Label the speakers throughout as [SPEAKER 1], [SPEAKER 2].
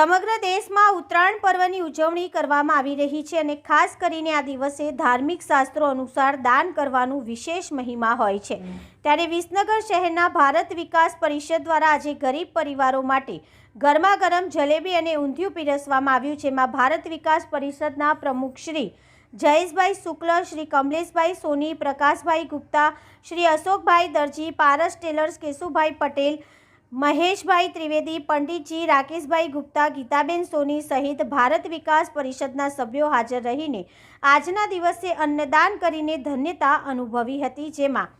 [SPEAKER 1] સમગ્ર દેશમાં ઉત્તરાયણ પર્વની ઉજવણી કરવામાં આવી રહી છે અને ખાસ કરીને આ દિવસે ધાર્મિક શાસ્ત્રો અનુસાર દાન કરવાનું વિશેષ મહિમા હોય છે. ત્યારે વિસનગર શહેરના ભારત વિકાસ પરિષદ દ્વારા આજે ગરીબ પરિવારો માટે ગરમા ગરમ જલેબી અને ઊંધિયું પીરસવામાં આવ્યું, જેમાં ભારત વિકાસ પરિષદના પ્રમુખ શ્રી જયેશભાઈ શુક્લ, શ્રી કમલેશભાઈ સોની, પ્રકાશભાઈ ગુપ્તા, શ્રી અશોકભાઈ દરજી, પારસ ટેલર્સ કેશુભાઈ પટેલ મહેશભાઈ ત્રિવેદી, પંડિતજી રાકેશભાઈ ગુપ્તા, ગીતાબેન સોની સહિત ભારત વિકાસ પરિષદના સભ્યો હાજર રહીને આજના દિવસે અન્નદાન કરીને ધન્યતા અનુભવી હતી જેમાં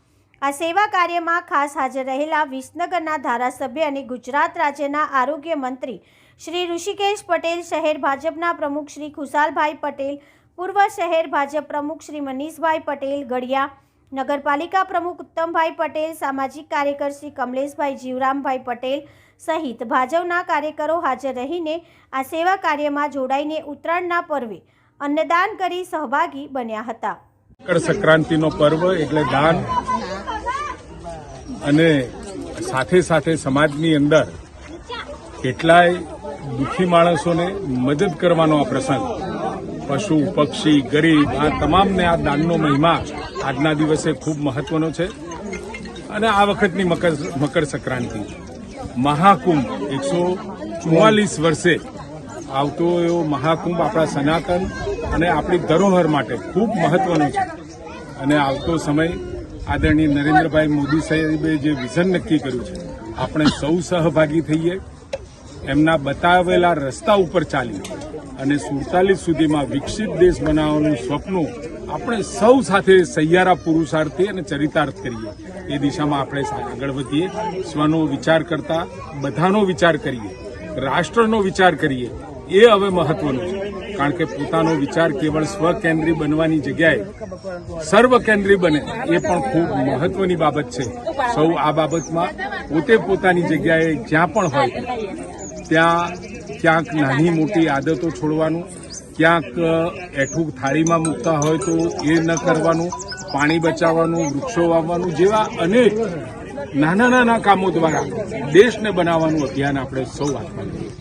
[SPEAKER 1] આ સેવા કાર્યમાં ખાસ હાજર રહેલા વિસનગરના ધારાસભ્ય અને ગુજરાત રાજ્યના આરોગ્ય મંત્રી શ્રી ઋષિકેશ પટેલ, શહેર ભાજપના પ્રમુખ શ્રી ખુશાલભાઈ પટેલ, પૂર્વ શહેર ભાજપ પ્રમુખ શ્રી મનીષભાઈ પટેલ ગડિયા નગરપાલિકા પ્રમુખ ઉત્તમભાઈ પટેલ, સામાજિક કાર્યકર શ્રી કમલેશભાઈ જીવરામભાઈ પટેલ સહિત ભાજપના કાર્યકરો હાજર રહીને આ સેવા કાર્યમાં જોડાઈને ઉત્તરાયણના પર્વે અન્નદાન કરી સહભાગી બન્યા હતા.
[SPEAKER 2] મકર સંક્રાંતિનો પર્વ એટલે દાન અને સાથે સાથે સમાજની અંદર કેટલાય દુઃખી માણસોને મદદ કરવાનો આ પ્રસંગ. પશુ, પક્ષી, ગરીબ, આ તમામને આ દાનનો મહિમા આજના દિવસે ખૂબ મહત્વનો છે. અને આ વખતની મકર મકર સંક્રાંતિ. મહાકુંભ એકસો ચુમ્માલીસ વર્ષે આવતો એવો મહાકુંભ આપણા સનાતન અને આપણી ધરોહર માટે ખૂબ મહત્વનો છે. અને આવતો સમય આદરણીય નરેન્દ્રભાઈ મોદી સાહેબે જે વિઝન નક્કી કર્યું છે, આપણે સૌ સહભાગી થઈએ. એમના બતાવેલા રસ્તા ઉપર ચાલી અને સુડતાલીસ સુધીમાં વિકસિત દેશ બનાવવાનું સ્વપ્ન આપણે સૌ સાથે સહિયારા પુરુષાર્થી અને ચરિતાર્થ કરીએ. એ દિશામાં આપણે આગળ વધીએ. સ્વનો વિચાર કરતા બધાનો વિચાર કરીએ. રાષ્ટ્રનો વિચાર કરીએ. એ હવે મહત્વનું છે. કારણ કે પોતાનો વિચાર કેવળ સ્વકેન્દ્રી બનવાની જગ્યાએ સર્વકેન્દ્રી બને એ પણ ખૂબ મહત્વની બાબત છે. સૌ આ બાબતમાં પોતે પોતાની જગ્યાએ જ્યાં પણ હોય, ત્યાં ક્યાંક નાની મોટી આદતો છોડવાનું ક્યાંક એઠું થાળીમાં મૂકતા હોય તો એ ન કરવાનું, પાણી બચાવવાનું, વૃક્ષો વાવવાનું જેવા અનેક નાના નાના કામો દ્વારા દેશને બનાવવાનું અભિયાન આપણે સૌ લઈએ.